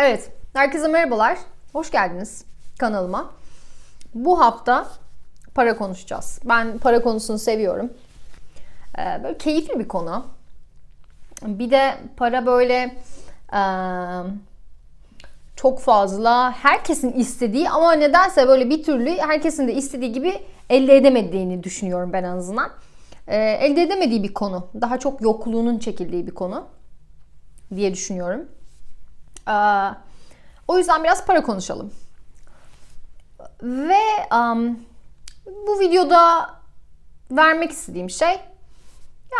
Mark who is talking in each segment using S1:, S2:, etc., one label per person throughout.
S1: Evet, herkese merhabalar. Hoş geldiniz kanalıma. Bu hafta para konuşacağız. Ben para konusunu seviyorum. Ee, böyle keyifli bir konu. Bir de para böyle e, çok fazla herkesin istediği ama nedense böyle bir türlü herkesin de istediği gibi elde edemediğini düşünüyorum ben en azından. Ee, elde edemediği bir konu. Daha çok yokluğunun çekildiği bir konu diye düşünüyorum. Ee, o yüzden biraz para konuşalım. Ve um, bu videoda vermek istediğim şey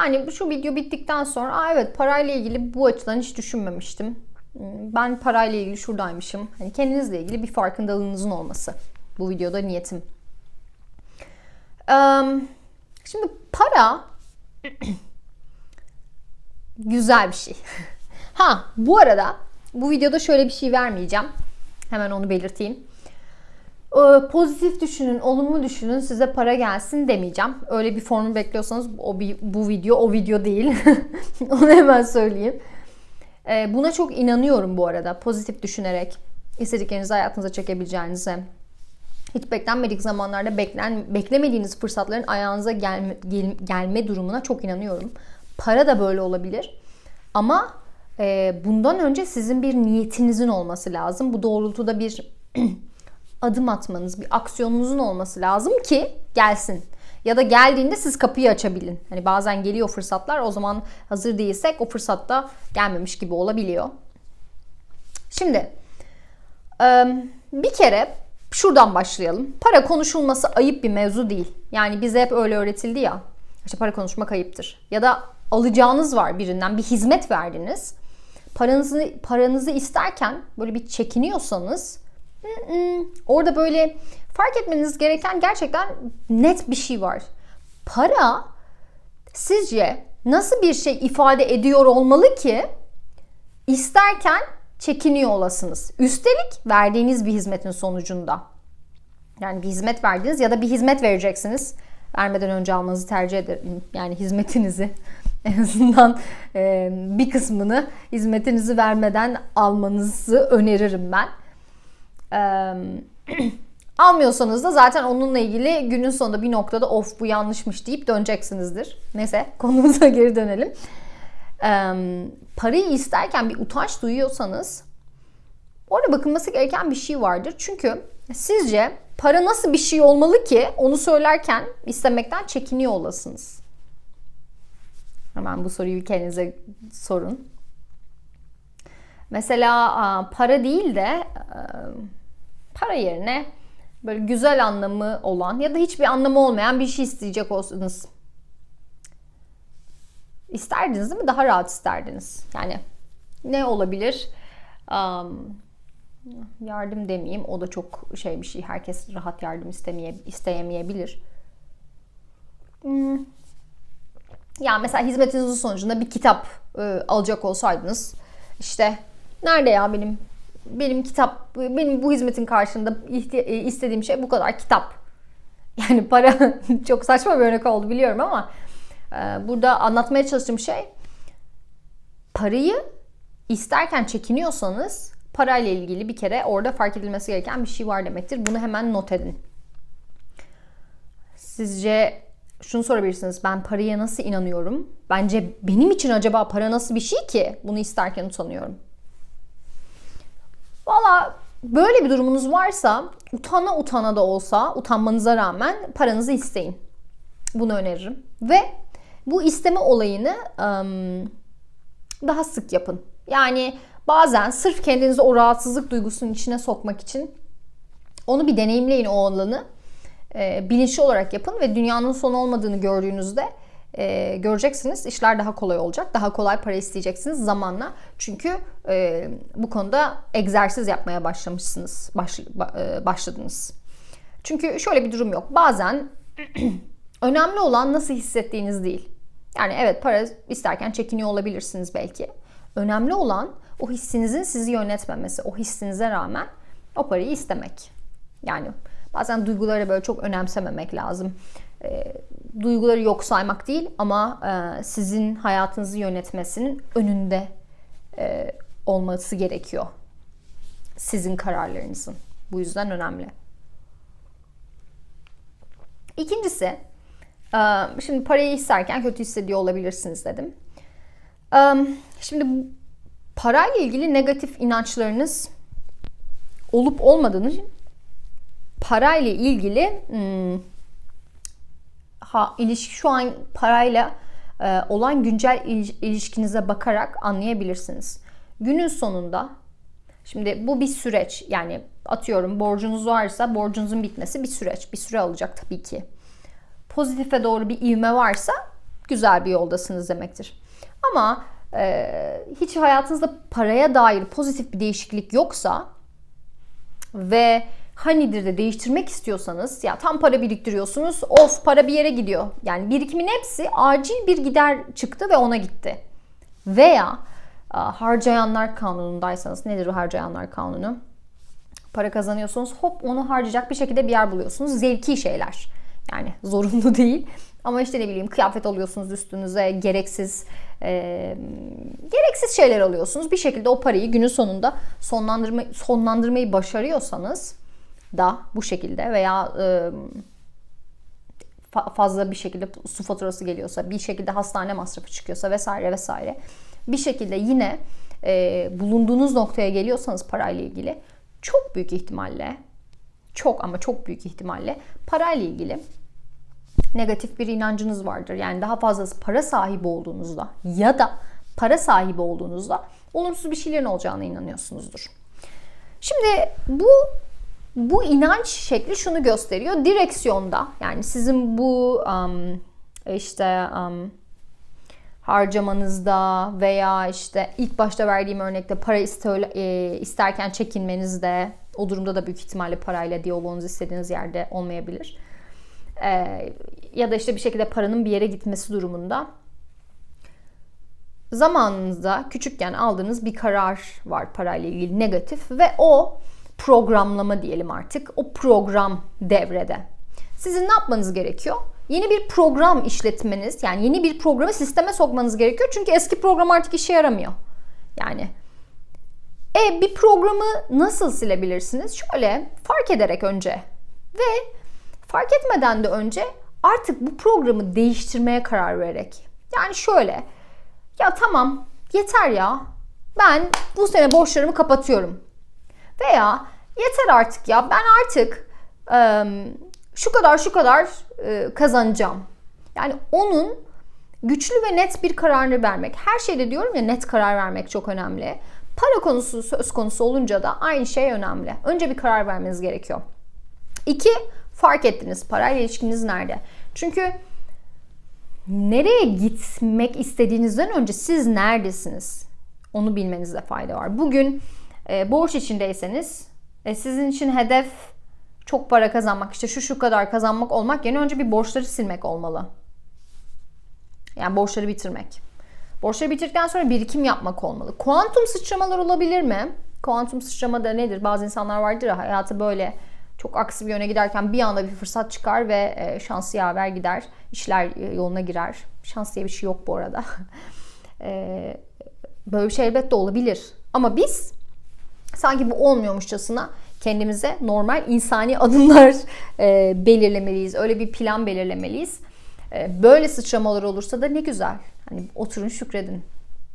S1: yani şu video bittikten sonra Aa evet parayla ilgili bu açıdan hiç düşünmemiştim. Hmm, Ben parayla ilgili şuradaymışım. Hani kendinizle ilgili bir farkındalığınızın olması. Bu videoda niyetim. Ee, şimdi para güzel bir şey. Ha bu arada bu videoda şöyle bir şey vermeyeceğim. Hemen onu belirteyim. Ee, pozitif düşünün, olumlu düşünün, size para gelsin demeyeceğim. Öyle bir formu bekliyorsanız o bir, bu video o video değil. onu hemen söyleyeyim. Ee, buna çok inanıyorum bu arada. Pozitif düşünerek istediklerinizi hayatınıza çekebileceğinize, hiç beklenmedik zamanlarda beklen, beklemediğiniz fırsatların ayağınıza gelme, gel, gelme durumuna çok inanıyorum. Para da böyle olabilir. Ama bundan önce sizin bir niyetinizin olması lazım. Bu doğrultuda bir adım atmanız, bir aksiyonunuzun olması lazım ki gelsin. Ya da geldiğinde siz kapıyı açabilin. Hani bazen geliyor fırsatlar o zaman hazır değilsek o fırsatta gelmemiş gibi olabiliyor. Şimdi bir kere şuradan başlayalım. Para konuşulması ayıp bir mevzu değil. Yani bize hep öyle öğretildi ya. İşte para konuşmak ayıptır. Ya da alacağınız var birinden bir hizmet verdiniz. Paranızı paranızı isterken böyle bir çekiniyorsanız orada böyle fark etmeniz gereken gerçekten net bir şey var. Para sizce nasıl bir şey ifade ediyor olmalı ki isterken çekiniyor olasınız. Üstelik verdiğiniz bir hizmetin sonucunda. Yani bir hizmet verdiniz ya da bir hizmet vereceksiniz. Vermeden önce almanızı tercih ederim. Yani hizmetinizi en azından e, bir kısmını hizmetinizi vermeden almanızı öneririm ben. E, almıyorsanız da zaten onunla ilgili günün sonunda bir noktada of bu yanlışmış deyip döneceksinizdir. Neyse konumuza geri dönelim. E, parayı isterken bir utanç duyuyorsanız orada bakılması gereken bir şey vardır. Çünkü sizce para nasıl bir şey olmalı ki onu söylerken istemekten çekiniyor olasınız. Hemen bu soruyu kendinize sorun. Mesela para değil de para yerine böyle güzel anlamı olan ya da hiçbir anlamı olmayan bir şey isteyecek olsanız isterdiniz değil mi? Daha rahat isterdiniz. Yani ne olabilir? Yardım demeyeyim. O da çok şey bir şey. Herkes rahat yardım istemeye, isteyemeyebilir. Hmm yani mesela hizmetinizin sonucunda bir kitap e, alacak olsaydınız işte nerede ya benim benim kitap benim bu hizmetin karşılığında e, istediğim şey bu kadar kitap. Yani para çok saçma bir örnek oldu biliyorum ama e, burada anlatmaya çalıştığım şey parayı isterken çekiniyorsanız parayla ilgili bir kere orada fark edilmesi gereken bir şey var demektir. Bunu hemen not edin. Sizce şunu sorabilirsiniz. Ben paraya nasıl inanıyorum? Bence benim için acaba para nasıl bir şey ki? Bunu isterken utanıyorum. Valla böyle bir durumunuz varsa utana utana da olsa utanmanıza rağmen paranızı isteyin. Bunu öneririm. Ve bu isteme olayını ım, daha sık yapın. Yani bazen sırf kendinizi o rahatsızlık duygusunun içine sokmak için onu bir deneyimleyin o alanı e, bilinçli olarak yapın ve dünyanın sonu olmadığını gördüğünüzde e, göreceksiniz. İşler daha kolay olacak. Daha kolay para isteyeceksiniz zamanla. Çünkü e, bu konuda egzersiz yapmaya başlamışsınız. Baş, e, başladınız. Çünkü şöyle bir durum yok. Bazen önemli olan nasıl hissettiğiniz değil. Yani evet para isterken çekiniyor olabilirsiniz belki. Önemli olan o hissinizin sizi yönetmemesi. O hissinize rağmen o parayı istemek. Yani Bazen duyguları böyle çok önemsememek lazım. E, duyguları yok saymak değil ama e, sizin hayatınızı yönetmesinin önünde e, olması gerekiyor. sizin kararlarınızın. Bu yüzden önemli. İkincisi, e, şimdi parayı isterken kötü hissediyor olabilirsiniz dedim. Şimdi parayla ilgili negatif inançlarınız olup olmadığını parayla ilgili hmm, ha, ilişki şu an parayla e, olan güncel ilişkinize bakarak anlayabilirsiniz. Günün sonunda şimdi bu bir süreç yani atıyorum borcunuz varsa borcunuzun bitmesi bir süreç. Bir süre alacak tabii ki. Pozitife doğru bir ivme varsa güzel bir yoldasınız demektir. Ama e, hiç hayatınızda paraya dair pozitif bir değişiklik yoksa ve hanidir de değiştirmek istiyorsanız ya tam para biriktiriyorsunuz of para bir yere gidiyor. Yani birikimin hepsi acil bir gider çıktı ve ona gitti. Veya harcayanlar kanunundaysanız nedir o harcayanlar kanunu? Para kazanıyorsunuz hop onu harcayacak bir şekilde bir yer buluyorsunuz. Zevki şeyler. Yani zorunlu değil. Ama işte ne bileyim kıyafet alıyorsunuz üstünüze gereksiz e, gereksiz şeyler alıyorsunuz. Bir şekilde o parayı günün sonunda sonlandırma, sonlandırmayı başarıyorsanız da bu şekilde veya e, fazla bir şekilde su faturası geliyorsa, bir şekilde hastane masrafı çıkıyorsa vesaire vesaire bir şekilde yine e, bulunduğunuz noktaya geliyorsanız parayla ilgili çok büyük ihtimalle çok ama çok büyük ihtimalle parayla ilgili negatif bir inancınız vardır. Yani daha fazlası para sahibi olduğunuzda ya da para sahibi olduğunuzda olumsuz bir şeylerin olacağına inanıyorsunuzdur. Şimdi bu bu inanç şekli şunu gösteriyor. Direksiyonda yani sizin bu um, işte um, harcamanızda veya işte ilk başta verdiğim örnekte para iste, e, isterken çekinmenizde o durumda da büyük ihtimalle parayla diyaloğunuz istediğiniz yerde olmayabilir. E, ya da işte bir şekilde paranın bir yere gitmesi durumunda zamanınızda küçükken aldığınız bir karar var parayla ilgili negatif ve o programlama diyelim artık. O program devrede. Sizin ne yapmanız gerekiyor? Yeni bir program işletmeniz, yani yeni bir programı sisteme sokmanız gerekiyor. Çünkü eski program artık işe yaramıyor. Yani e bir programı nasıl silebilirsiniz? Şöyle fark ederek önce ve fark etmeden de önce artık bu programı değiştirmeye karar vererek. Yani şöyle ya tamam yeter ya ben bu sene borçlarımı kapatıyorum. Veya yeter artık ya ben artık e, şu kadar şu kadar e, kazanacağım. Yani onun güçlü ve net bir kararını vermek. Her şeyde diyorum ya net karar vermek çok önemli. Para konusu söz konusu olunca da aynı şey önemli. Önce bir karar vermeniz gerekiyor. İki, fark ettiniz parayla ilişkiniz nerede? Çünkü nereye gitmek istediğinizden önce siz neredesiniz? Onu bilmenizde fayda var. Bugün e, borç içindeyseniz e, sizin için hedef çok para kazanmak, işte şu şu kadar kazanmak olmak yerine önce bir borçları silmek olmalı. Yani borçları bitirmek. Borçları bitirdikten sonra birikim yapmak olmalı. Kuantum sıçramalar olabilir mi? Kuantum sıçrama da nedir? Bazı insanlar vardır ya hayatı böyle çok aksi bir yöne giderken bir anda bir fırsat çıkar ve e, şansı yaver gider. İşler e, yoluna girer. Şans diye bir şey yok bu arada. e, böyle bir şey elbette olabilir. Ama biz sanki bu olmuyormuşçasına kendimize normal insani adımlar e, belirlemeliyiz. Öyle bir plan belirlemeliyiz. Böyle sıçramalar olursa da ne güzel. Hani oturun şükredin.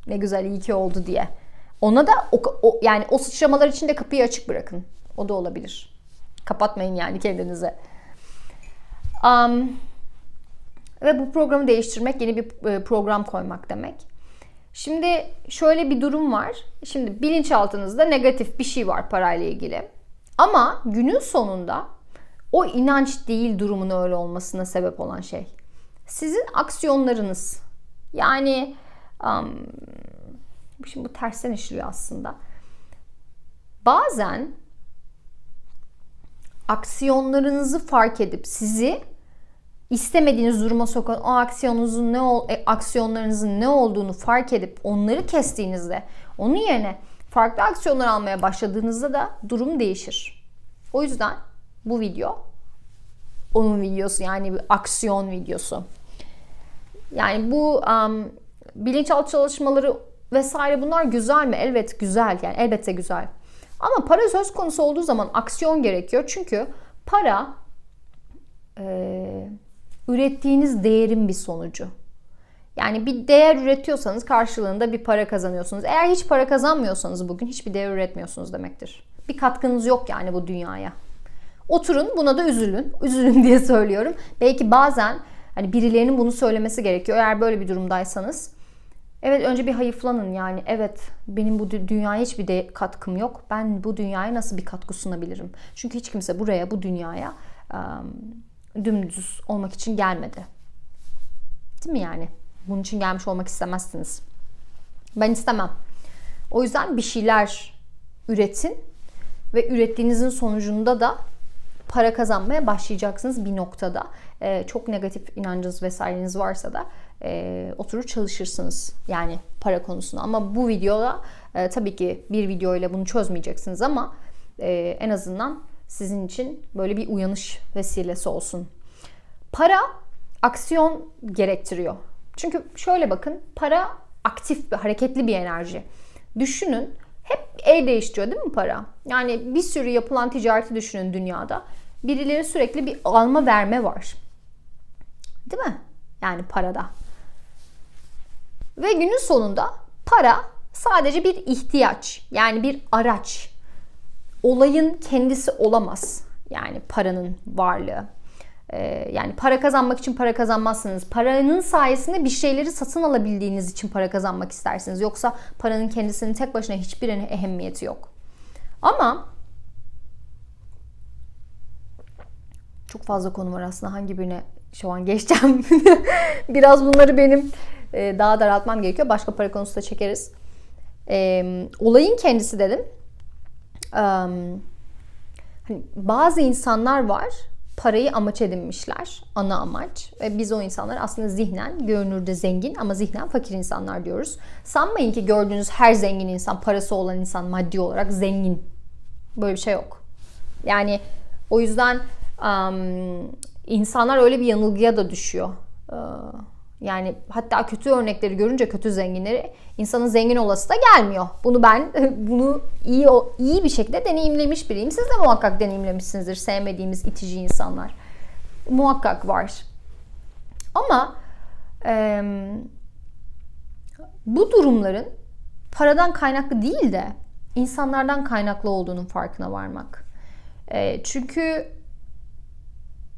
S1: Ne güzel iyi ki oldu diye. Ona da o, o yani o sıçramalar için de kapıyı açık bırakın. O da olabilir. Kapatmayın yani kendinize. Um, ve bu programı değiştirmek, yeni bir e, program koymak demek. Şimdi şöyle bir durum var. Şimdi bilinçaltınızda negatif bir şey var parayla ilgili. Ama günün sonunda o inanç değil durumun öyle olmasına sebep olan şey. Sizin aksiyonlarınız. Yani um, şimdi bu tersten işliyor aslında. Bazen aksiyonlarınızı fark edip sizi istemediğiniz duruma sokan o aksiyonunuzun ne ol, e, aksiyonlarınızın ne olduğunu fark edip onları kestiğinizde onun yerine farklı aksiyonlar almaya başladığınızda da durum değişir. O yüzden bu video onun videosu yani bir aksiyon videosu. Yani bu um, bilinçaltı çalışmaları vesaire bunlar güzel mi? Elbet güzel yani elbette güzel. Ama para söz konusu olduğu zaman aksiyon gerekiyor. Çünkü para e, ürettiğiniz değerin bir sonucu. Yani bir değer üretiyorsanız karşılığında bir para kazanıyorsunuz. Eğer hiç para kazanmıyorsanız bugün hiçbir değer üretmiyorsunuz demektir. Bir katkınız yok yani bu dünyaya. Oturun buna da üzülün. Üzülün diye söylüyorum. Belki bazen hani birilerinin bunu söylemesi gerekiyor. Eğer böyle bir durumdaysanız. Evet önce bir hayıflanın yani evet benim bu dünyaya hiçbir de katkım yok. Ben bu dünyaya nasıl bir katkı sunabilirim? Çünkü hiç kimse buraya bu dünyaya dümdüz olmak için gelmedi. Değil mi yani? Bunun için gelmiş olmak istemezsiniz. Ben istemem. O yüzden bir şeyler üretin ve ürettiğinizin sonucunda da para kazanmaya başlayacaksınız bir noktada. Ee, çok negatif inancınız vesaireniz varsa da e, oturur çalışırsınız yani para konusunda. Ama bu videoda e, tabii ki bir video ile bunu çözmeyeceksiniz ama e, en azından sizin için böyle bir uyanış vesilesi olsun. Para aksiyon gerektiriyor. Çünkü şöyle bakın para aktif bir hareketli bir enerji. Düşünün hep el değiştiriyor değil mi para? Yani bir sürü yapılan ticareti düşünün dünyada. Birileri sürekli bir alma verme var. Değil mi? Yani parada. Ve günün sonunda para sadece bir ihtiyaç. Yani bir araç. Olayın kendisi olamaz. Yani paranın varlığı. Ee, yani para kazanmak için para kazanmazsınız. Paranın sayesinde bir şeyleri satın alabildiğiniz için para kazanmak istersiniz. Yoksa paranın kendisinin tek başına hiçbir ehemmiyeti yok. Ama çok fazla konu var aslında. Hangi birine şu an geçeceğim. Biraz bunları benim e, daha daraltmam gerekiyor. Başka para konusu da çekeriz. E, olayın kendisi dedim. Hani bazı insanlar var parayı amaç edinmişler. Ana amaç. Ve biz o insanlar aslında zihnen görünürde zengin ama zihnen fakir insanlar diyoruz. Sanmayın ki gördüğünüz her zengin insan, parası olan insan maddi olarak zengin. Böyle bir şey yok. Yani o yüzden um, insanlar öyle bir yanılgıya da düşüyor. Uh, yani hatta kötü örnekleri görünce kötü zenginleri insanın zengin olası da gelmiyor. Bunu ben bunu iyi iyi bir şekilde deneyimlemiş biriyim. Siz de muhakkak deneyimlemişsinizdir sevmediğimiz itici insanlar. Muhakkak var. Ama e, bu durumların paradan kaynaklı değil de insanlardan kaynaklı olduğunun farkına varmak. E, çünkü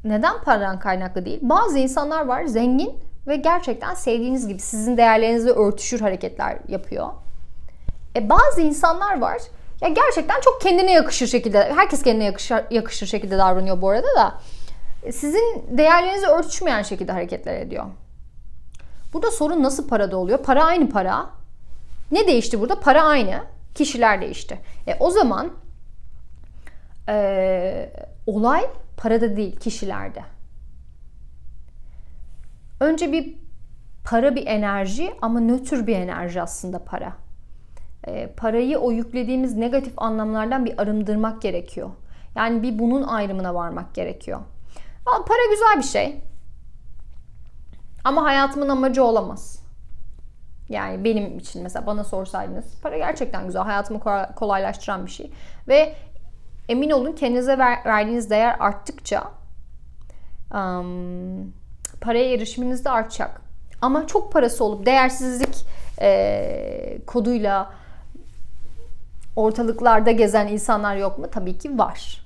S1: neden paradan kaynaklı değil? Bazı insanlar var zengin ve gerçekten sevdiğiniz gibi sizin değerlerinizle örtüşür hareketler yapıyor. E bazı insanlar var ya gerçekten çok kendine yakışır şekilde, herkes kendine yakışır, yakışır şekilde davranıyor bu arada da e, sizin değerlerinize örtüşmeyen şekilde hareketler ediyor. Burada sorun nasıl parada oluyor? Para aynı para. Ne değişti burada? Para aynı. Kişiler değişti. E, o zaman e, olay parada değil, kişilerde. Önce bir para bir enerji ama nötr bir enerji aslında para. E, parayı o yüklediğimiz negatif anlamlardan bir arındırmak gerekiyor. Yani bir bunun ayrımına varmak gerekiyor. Para güzel bir şey. Ama hayatımın amacı olamaz. Yani benim için mesela bana sorsaydınız para gerçekten güzel. Hayatımı kolaylaştıran bir şey. Ve emin olun kendinize ver, verdiğiniz değer arttıkça um, paraya erişiminiz de artacak. Ama çok parası olup değersizlik e, koduyla ortalıklarda gezen insanlar yok mu? Tabii ki var.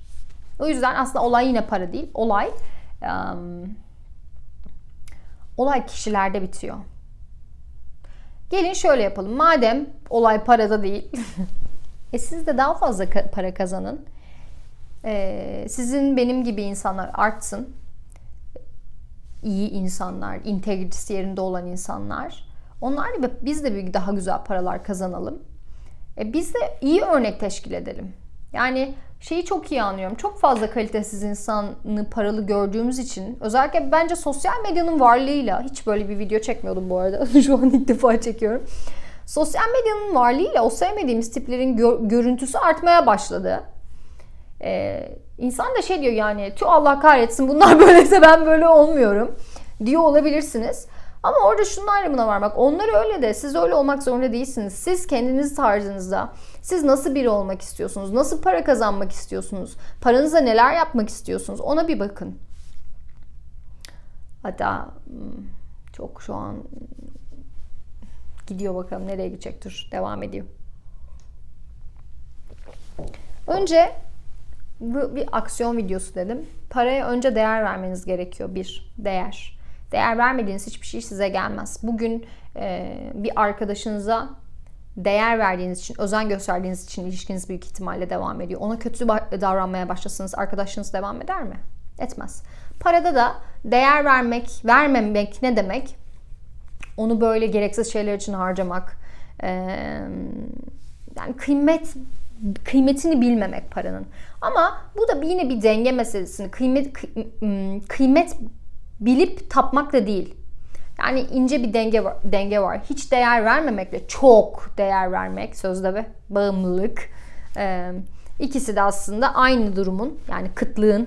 S1: O yüzden aslında olay yine para değil. Olay um, olay kişilerde bitiyor. Gelin şöyle yapalım. Madem olay parada değil, e siz de daha fazla para kazanın. E, sizin benim gibi insanlar artsın iyi insanlar, integritesi yerinde olan insanlar. Onlar gibi biz de bir daha güzel paralar kazanalım. E biz de iyi örnek teşkil edelim. Yani şeyi çok iyi anlıyorum. Çok fazla kalitesiz insanı paralı gördüğümüz için özellikle bence sosyal medyanın varlığıyla hiç böyle bir video çekmiyordum bu arada. Şu an ilk defa çekiyorum. Sosyal medyanın varlığıyla o sevmediğimiz tiplerin gör, görüntüsü artmaya başladı. Ee, insan da şey diyor yani tü Allah kahretsin bunlar böyleyse ben böyle olmuyorum diyor olabilirsiniz. Ama orada şunun ayrımına varmak. Onlar öyle de siz öyle olmak zorunda değilsiniz. Siz kendiniz tarzınızda siz nasıl biri olmak istiyorsunuz? Nasıl para kazanmak istiyorsunuz? Paranıza neler yapmak istiyorsunuz? Ona bir bakın. Hatta hmm, çok şu an gidiyor bakalım nereye gidecektir. Devam ediyor. Önce bu bir aksiyon videosu dedim. Paraya önce değer vermeniz gerekiyor. Bir, değer. Değer vermediğiniz hiçbir şey size gelmez. Bugün e, bir arkadaşınıza değer verdiğiniz için, özen gösterdiğiniz için ilişkiniz büyük ihtimalle devam ediyor. Ona kötü davranmaya başlasanız arkadaşınız devam eder mi? Etmez. Parada da değer vermek, vermemek ne demek? Onu böyle gereksiz şeyler için harcamak, e, yani kıymet kıymetini bilmemek paranın. Ama bu da yine bir denge meselesini. Kıymet kıymet bilip tapmak da değil. Yani ince bir denge var, denge var. Hiç değer vermemekle çok değer vermek sözde ve bağımlılık. İkisi de aslında aynı durumun yani kıtlığın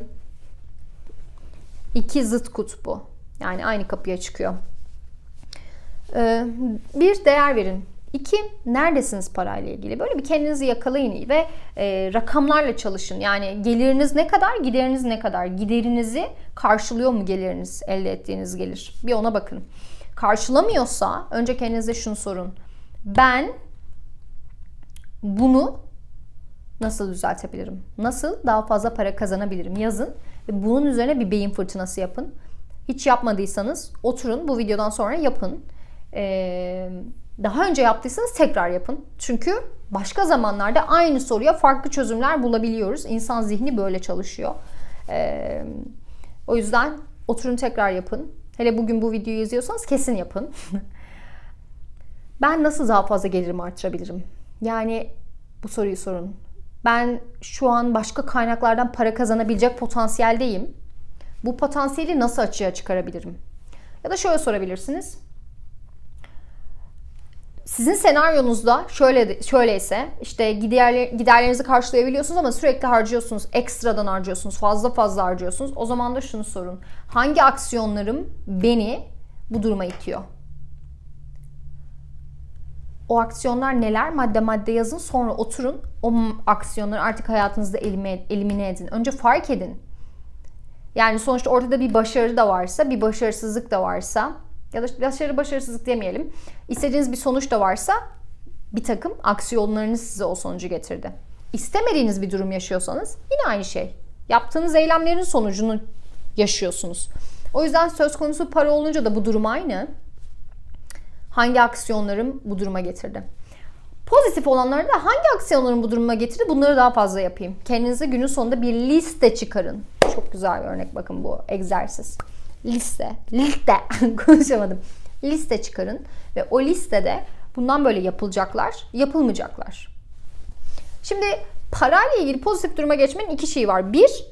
S1: iki zıt kutbu. Yani aynı kapıya çıkıyor. Bir değer verin. İki, neredesiniz parayla ilgili? Böyle bir kendinizi yakalayın ve e, rakamlarla çalışın. Yani geliriniz ne kadar, gideriniz ne kadar? Giderinizi karşılıyor mu geliriniz, elde ettiğiniz gelir? Bir ona bakın. Karşılamıyorsa önce kendinize şunu sorun. Ben bunu nasıl düzeltebilirim? Nasıl daha fazla para kazanabilirim? Yazın ve bunun üzerine bir beyin fırtınası yapın. Hiç yapmadıysanız oturun bu videodan sonra yapın. Eee daha önce yaptıysanız tekrar yapın. Çünkü başka zamanlarda aynı soruya farklı çözümler bulabiliyoruz. İnsan zihni böyle çalışıyor. Ee, o yüzden oturun tekrar yapın. Hele bugün bu videoyu izliyorsanız kesin yapın. ben nasıl daha fazla gelirimi artırabilirim? Yani bu soruyu sorun. Ben şu an başka kaynaklardan para kazanabilecek potansiyeldeyim. Bu potansiyeli nasıl açığa çıkarabilirim? Ya da şöyle sorabilirsiniz sizin senaryonuzda şöyle şöyleyse işte gider, giderlerinizi karşılayabiliyorsunuz ama sürekli harcıyorsunuz. Ekstradan harcıyorsunuz. Fazla fazla harcıyorsunuz. O zaman da şunu sorun. Hangi aksiyonlarım beni bu duruma itiyor? O aksiyonlar neler? Madde madde yazın. Sonra oturun. O aksiyonları artık hayatınızda elimine edin. Önce fark edin. Yani sonuçta ortada bir başarı da varsa, bir başarısızlık da varsa ya da başarı başarısızlık demeyelim. İstediğiniz bir sonuç da varsa bir takım aksiyonlarınız size o sonucu getirdi. İstemediğiniz bir durum yaşıyorsanız yine aynı şey. Yaptığınız eylemlerin sonucunu yaşıyorsunuz. O yüzden söz konusu para olunca da bu durum aynı. Hangi aksiyonlarım bu duruma getirdi? Pozitif olanları da hangi aksiyonlarım bu duruma getirdi bunları daha fazla yapayım. Kendinize günün sonunda bir liste çıkarın. Çok güzel bir örnek bakın bu egzersiz liste, liste konuşamadım. Liste çıkarın ve o listede bundan böyle yapılacaklar, yapılmayacaklar. Şimdi parayla ilgili pozitif duruma geçmenin iki şeyi var. Bir,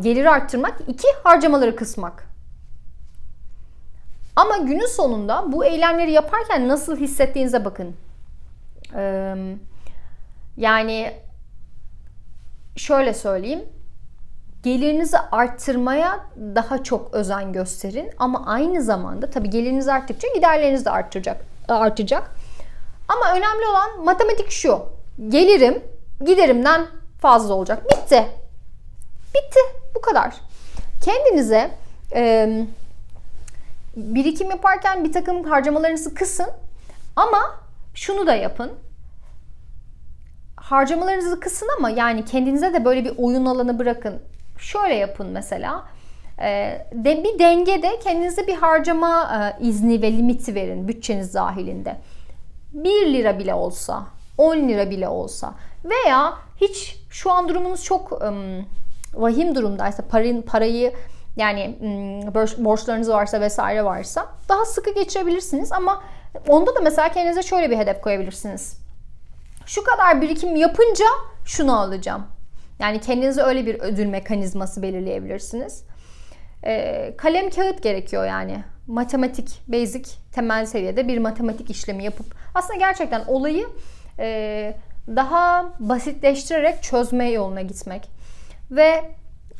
S1: geliri arttırmak. iki harcamaları kısmak. Ama günün sonunda bu eylemleri yaparken nasıl hissettiğinize bakın. Yani şöyle söyleyeyim gelirinizi arttırmaya daha çok özen gösterin. Ama aynı zamanda tabii geliriniz arttıkça giderleriniz de artacak. artacak. Ama önemli olan matematik şu. Gelirim giderimden fazla olacak. Bitti. Bitti. Bu kadar. Kendinize e, birikim yaparken bir takım harcamalarınızı kısın. Ama şunu da yapın harcamalarınızı kısın ama yani kendinize de böyle bir oyun alanı bırakın. Şöyle yapın mesela. Ee, de bir dengede kendinize bir harcama e, izni ve limiti verin bütçeniz dahilinde. 1 lira bile olsa, 10 lira bile olsa veya hiç şu an durumunuz çok um, vahim durumdaysa parayı, parayı yani um, borçlarınız varsa vesaire varsa daha sıkı geçirebilirsiniz ama onda da mesela kendinize şöyle bir hedef koyabilirsiniz. Şu kadar birikim yapınca şunu alacağım. Yani kendinize öyle bir ödül mekanizması belirleyebilirsiniz. E, kalem kağıt gerekiyor yani. Matematik, basic, temel seviyede bir matematik işlemi yapıp aslında gerçekten olayı e, daha basitleştirerek çözme yoluna gitmek ve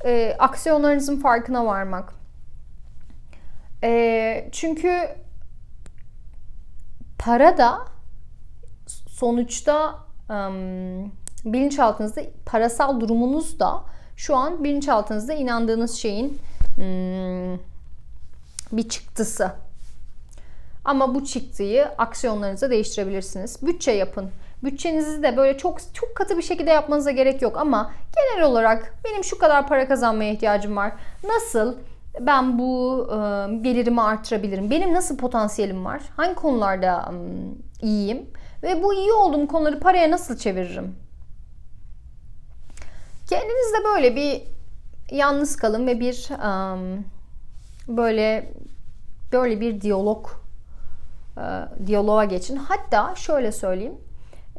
S1: e, aksiyonlarınızın farkına varmak. E, çünkü para da sonuçta bilinçaltınızda parasal durumunuz da şu an bilinçaltınızda inandığınız şeyin ım, bir çıktısı. Ama bu çıktıyı aksiyonlarınıza değiştirebilirsiniz. Bütçe yapın. Bütçenizi de böyle çok çok katı bir şekilde yapmanıza gerek yok ama genel olarak benim şu kadar para kazanmaya ihtiyacım var. Nasıl ben bu e, gelirimi artırabilirim? Benim nasıl potansiyelim var? Hangi konularda e, iyiyim? Ve bu iyi olduğum konuları paraya nasıl çeviririm? Kendinizle böyle bir yalnız kalın ve bir e, böyle böyle bir diyalog e, diyaloğa geçin. Hatta şöyle söyleyeyim.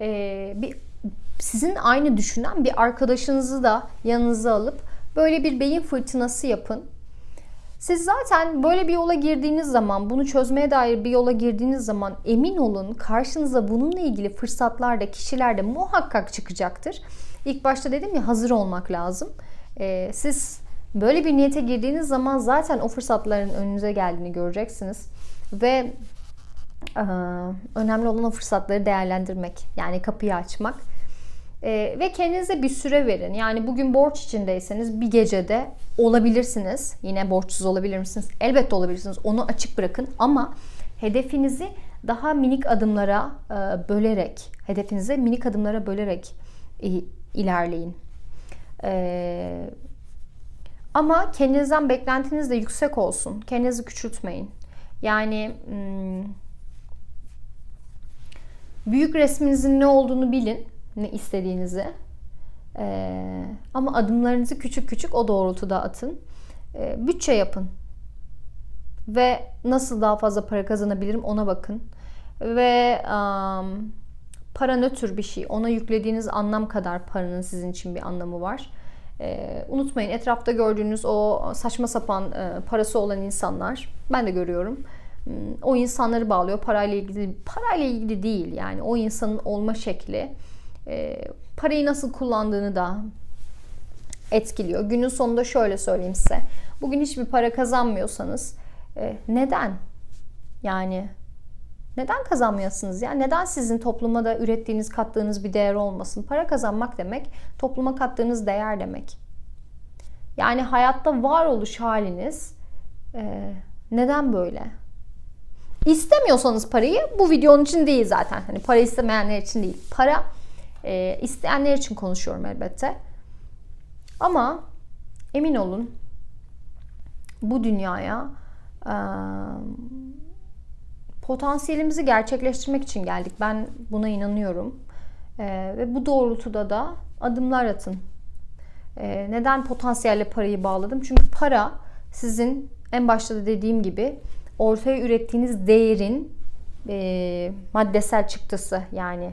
S1: E, bir sizin aynı düşünen bir arkadaşınızı da yanınıza alıp böyle bir beyin fırtınası yapın. Siz zaten böyle bir yola girdiğiniz zaman, bunu çözmeye dair bir yola girdiğiniz zaman emin olun karşınıza bununla ilgili fırsatlar da kişiler de muhakkak çıkacaktır. İlk başta dedim ya hazır olmak lazım. Ee, siz böyle bir niyete girdiğiniz zaman zaten o fırsatların önünüze geldiğini göreceksiniz. Ve e, önemli olan o fırsatları değerlendirmek. Yani kapıyı açmak. Ee, ve kendinize bir süre verin. Yani bugün borç içindeyseniz bir gecede olabilirsiniz. Yine borçsuz olabilir misiniz? Elbette olabilirsiniz. Onu açık bırakın ama hedefinizi daha minik adımlara e, bölerek, hedefinize minik adımlara bölerek e, ilerleyin. E, ama kendinizden beklentiniz de yüksek olsun. Kendinizi küçültmeyin. Yani hmm, büyük resminizin ne olduğunu bilin ne istediğinizi. Ee, ama adımlarınızı küçük küçük o doğrultuda atın. Ee, bütçe yapın. Ve nasıl daha fazla para kazanabilirim ona bakın. Ve um, para nötr bir şey. Ona yüklediğiniz anlam kadar paranın sizin için bir anlamı var. Ee, unutmayın etrafta gördüğünüz o saçma sapan e, parası olan insanlar ben de görüyorum o insanları bağlıyor parayla ilgili parayla ilgili değil yani o insanın olma şekli e, parayı nasıl kullandığını da etkiliyor. Günün sonunda şöyle söyleyeyim size. Bugün hiçbir para kazanmıyorsanız e, neden? Yani neden kazanmıyorsunuz ya? Neden sizin topluma da ürettiğiniz, kattığınız bir değer olmasın? Para kazanmak demek, topluma kattığınız değer demek. Yani hayatta varoluş haliniz e, neden böyle? İstemiyorsanız parayı bu videonun için değil zaten. Hani para istemeyenler için değil. Para e, isteyenler için konuşuyorum elbette. Ama emin olun bu dünyaya e, potansiyelimizi gerçekleştirmek için geldik. Ben buna inanıyorum. E, ve bu doğrultuda da adımlar atın. E, neden potansiyelle parayı bağladım? Çünkü para sizin en başta da dediğim gibi ortaya ürettiğiniz değerin e, maddesel çıktısı yani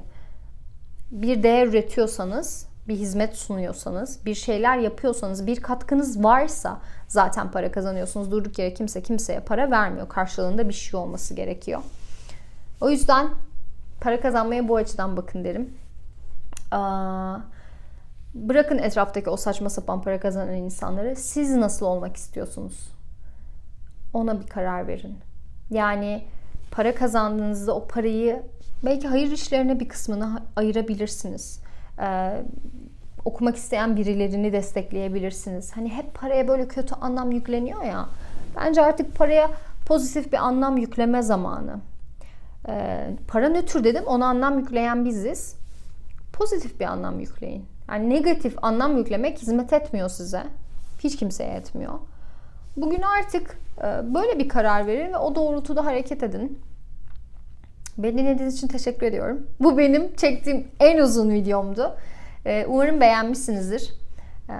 S1: bir değer üretiyorsanız, bir hizmet sunuyorsanız, bir şeyler yapıyorsanız, bir katkınız varsa zaten para kazanıyorsunuz. Durduk yere kimse kimseye para vermiyor. Karşılığında bir şey olması gerekiyor. O yüzden para kazanmaya bu açıdan bakın derim. Bırakın etraftaki o saçma sapan para kazanan insanları. Siz nasıl olmak istiyorsunuz? Ona bir karar verin. Yani para kazandığınızda o parayı belki hayır işlerine bir kısmını ayırabilirsiniz. Ee, okumak isteyen birilerini destekleyebilirsiniz. Hani hep paraya böyle kötü anlam yükleniyor ya. Bence artık paraya pozitif bir anlam yükleme zamanı. Ee, para nötr dedim, ona anlam yükleyen biziz. Pozitif bir anlam yükleyin. Yani negatif anlam yüklemek hizmet etmiyor size. Hiç kimseye etmiyor. Bugün artık e, böyle bir karar verin ve o doğrultuda hareket edin. Beni dinlediğiniz için teşekkür ediyorum. Bu benim çektiğim en uzun videomdu. E, umarım beğenmişsinizdir. E,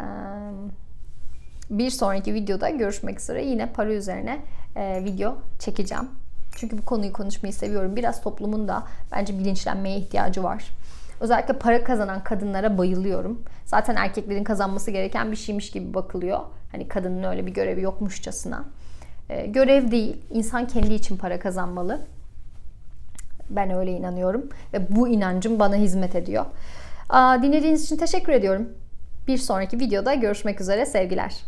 S1: bir sonraki videoda görüşmek üzere. Yine para üzerine video çekeceğim. Çünkü bu konuyu konuşmayı seviyorum. Biraz toplumun da bence bilinçlenmeye ihtiyacı var. Özellikle para kazanan kadınlara bayılıyorum. Zaten erkeklerin kazanması gereken bir şeymiş gibi bakılıyor. Hani kadının öyle bir görevi yokmuşçasına. Ee, görev değil. İnsan kendi için para kazanmalı. Ben öyle inanıyorum. Ve bu inancım bana hizmet ediyor. Dinlediğiniz için teşekkür ediyorum. Bir sonraki videoda görüşmek üzere. Sevgiler.